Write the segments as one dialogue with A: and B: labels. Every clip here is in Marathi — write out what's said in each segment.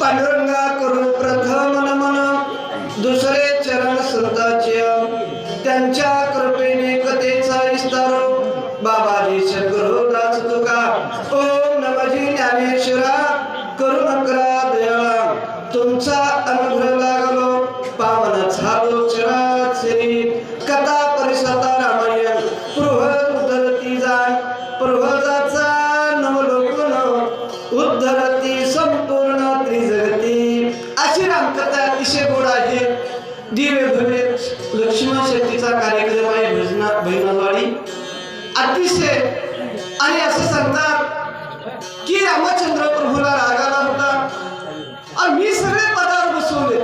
A: पांडुरंगा करू प्रथम नमन दुसरे चरण श्रोताचे त्यांच्या कृपेने कथेचा विस्तार हो. बाबाजी सद्गुरु उद्धरती संपूर्ण त्रिजगती अशी रामकथा अतिशय गोड आहे. दिव्य भव्य लक्ष्मण शेतीचा कार्यक्रम आहे भजना बहिणवाडी अतिशय. आणि असं सांगतात की रामचंद्र प्रभूला रागाला होता. आणि मी सगळे पदावर बसवले.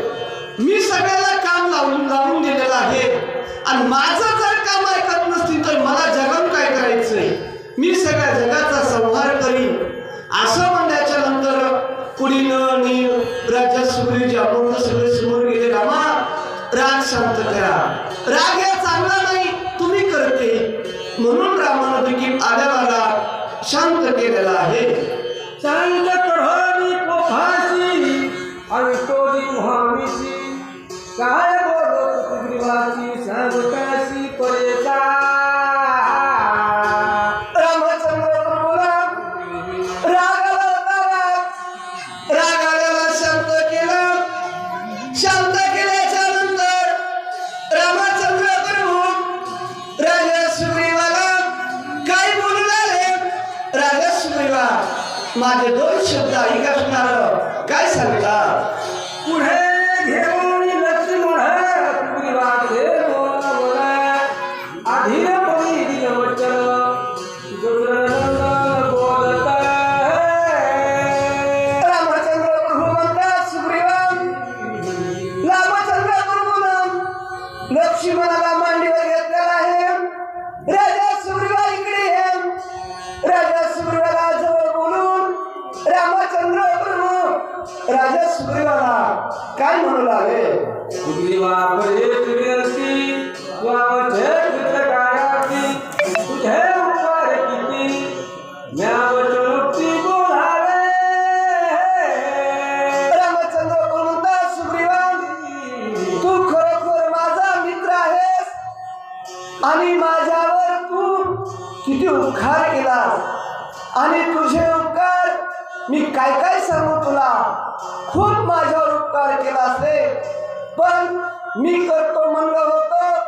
A: मी सगळ्याला काम लावून लावून दिलेलं आहे. आणि माझं जर काम ऐकत नसतील तर मला जगात काय करायचंय? मी सगळ्या जगाचा संहार करीन. असं पुढील नील राजा सुग्रीवजी अमोल सगळे समोर गेले रामा राग शांत करा. राग या चांगला नाही तुम्ही करते. म्हणून रामानं देखील आल्याला शांत केलेला आहे.
B: चांद को कोफाशी आणि तो काय बोलो सुग्रीवाची सांगताशी परेचा
A: माझे दोन शब्द ऐकणार काय सांगता?
B: पुढे
A: राजा सुग्रीवाला काय म्हणू लागले?
B: सुग्रीवा किती
A: तू खरोखर माझा मित्र आहेस? आणि माझ्यावर तू किती उपकार केला आणि तुझे मी काय काय सांगू तुला? खूप माझ्यावर उपकार केला असते. पण मी करतो म्हणलं होतं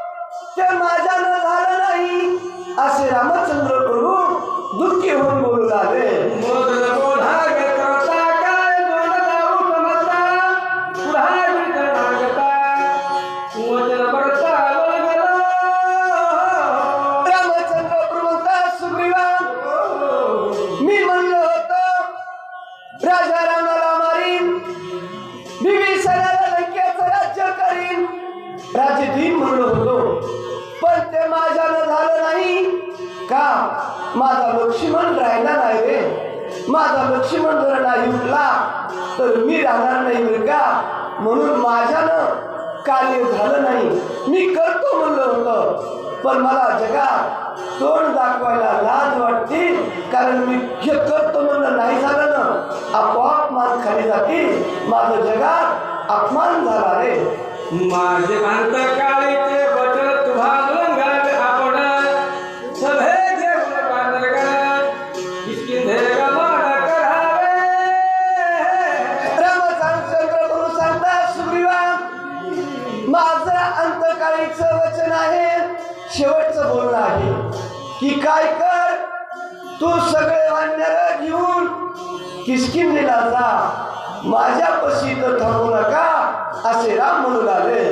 A: ते माझ्यानं झालं नाही असे राम माझा लक्ष्मण राहिला नाही रे. माझा लक्ष्मण जर नाही उठला तर मी राहणार नाही बरं का? म्हणून माझ्यानं कार्य झालं नाही. मी करतो म्हणलं होतं पण मला जगात तोंड दाखवायला लाज वाटते कारण मी हे करतो म्हणलं नाही झालं ना आपोआप मान खाली जाते माझं जगात अपमान झाला रे.
B: माझे भांत
A: की काय कर? तू सगळे वानर घेऊन किसकिंदीला जा. माझ्यापाशी तर थांबू नका असे राम म्हणू लागले.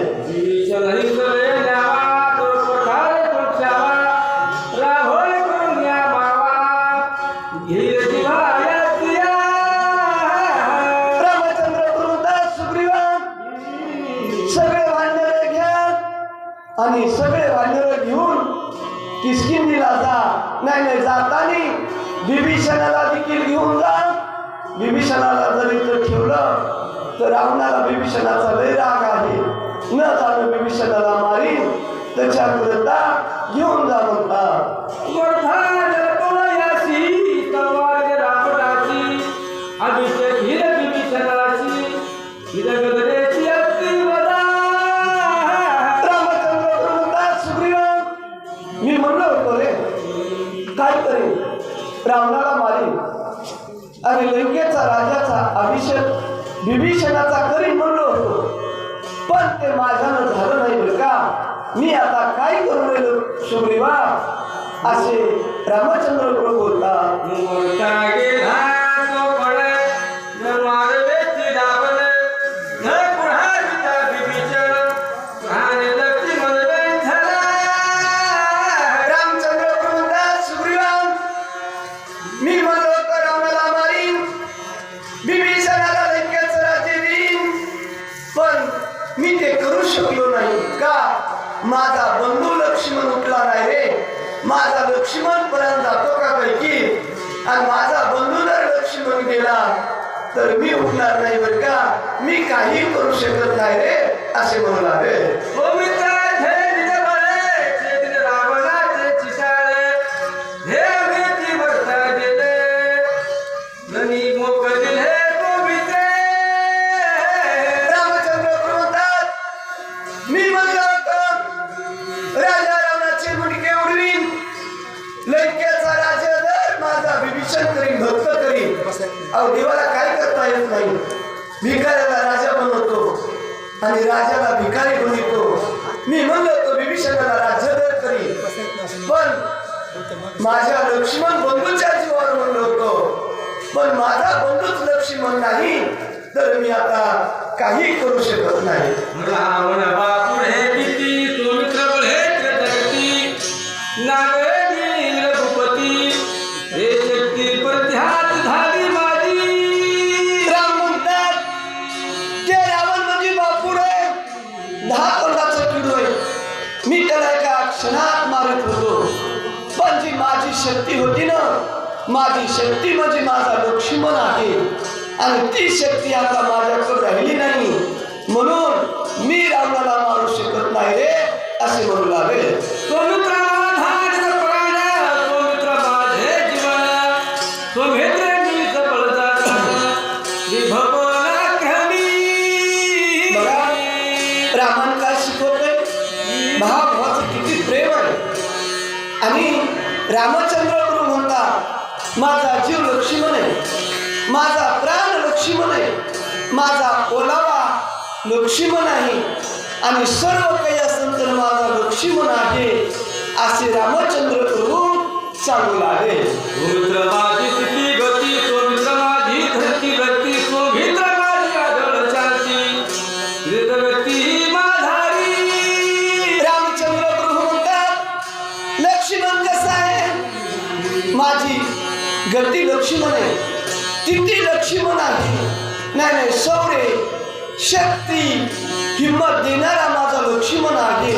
A: किसकिंदीला जा नाही नाही जातानी विभीषणाला देखील घेऊन जा. विभीषणाला जर इथं ठेवलं तर रावणाला विभीषणाचा लय राग आहे. न जाणं विभीषणाला मारीन त्याच्याकरता घेऊन जा म्हणता. लंकेचा राजाचा अभिषेक विभीषणाचा करीन म्हणलो होतो. पण ते माझ्यानं झालं नाही बरं का? मी आता काय करू राहिलो? सुग्रीवा असे रामचंद्र बोलतात माझा बंधू लक्ष्मण उठला नाही रे माझा लक्ष्मण पर्यंत जातो का पैकी? आणि माझा बंधू जर लक्ष्मण गेला तर मी उठणार नाही बरं का? मी काही करू शकत नाही रे असे म्हणू लागले.
B: हो
A: अहो देवाला काय करता येत नाही. भिकाऱ्याला राजा बनवतो आणि राजाला भिकारी बनवतो. मी म्हणलो होतो विभीषणाला राज्यदर करी. पण माझ्या लक्ष्मण बंधूच्या जीवावर म्हणलो होतो. पण माझा बंधूच लक्ष्मण नाही तर मी आता काही करू शकत नाही. दहा तोंडाचं किडू आहे. मी त्याला एका क्षणात मारत होतो. पण जी माझी शक्ती होती ना माझी शक्ती म्हणजे माझा लक्ष्मण आहे. आणि ती शक्ती आता माझ्याकडे राहिली नाही. म्हणून मी रावणाला मारू शकत नाही रे असे म्हणू लागले. आणि रामचंद्र गुरु म्हणतात माझा जीव लक्ष्मण आहे. माझा प्राण लक्ष्मण आहे. माझा ओलावा लक्ष्मण आहे. आणि सर्व काही असेल तर माझा लक्ष्मण आहे असे रामचंद्र प्रभू सांगू लागले. लक्ष्मण आहे नाही नाही शौर्य शक्ती हिंमत देणारा माझा लक्ष्मण आहे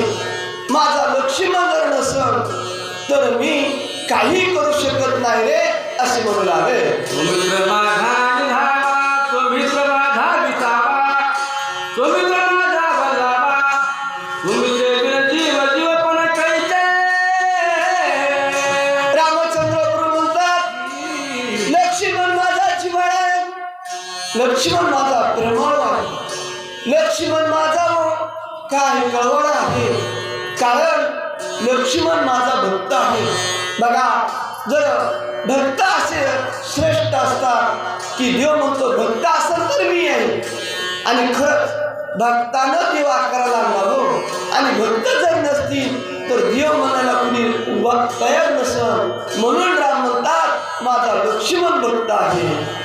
A: माझा लक्ष्मण जर नसल तर मी काही करू शकत नाही रे असे म्हणू लागले लक्ष्मण माझा प्रेमळ आहे. लक्ष्मण माझा काय कळवळ आहे. कारण लक्ष्मण माझा भक्त आहे. बघा जर भक्त असे श्रेष्ठ असतात की देव म्हणतो भक्त असेल तर मी आहे आणि खरंच भक्तानं देव आकाराला लागलो हो. आणि भक्त जर नसतील तर देव म्हणायला कुणी तयार नसल. म्हणून राम म्हणतात माझा लक्ष्मण भक्त आहे.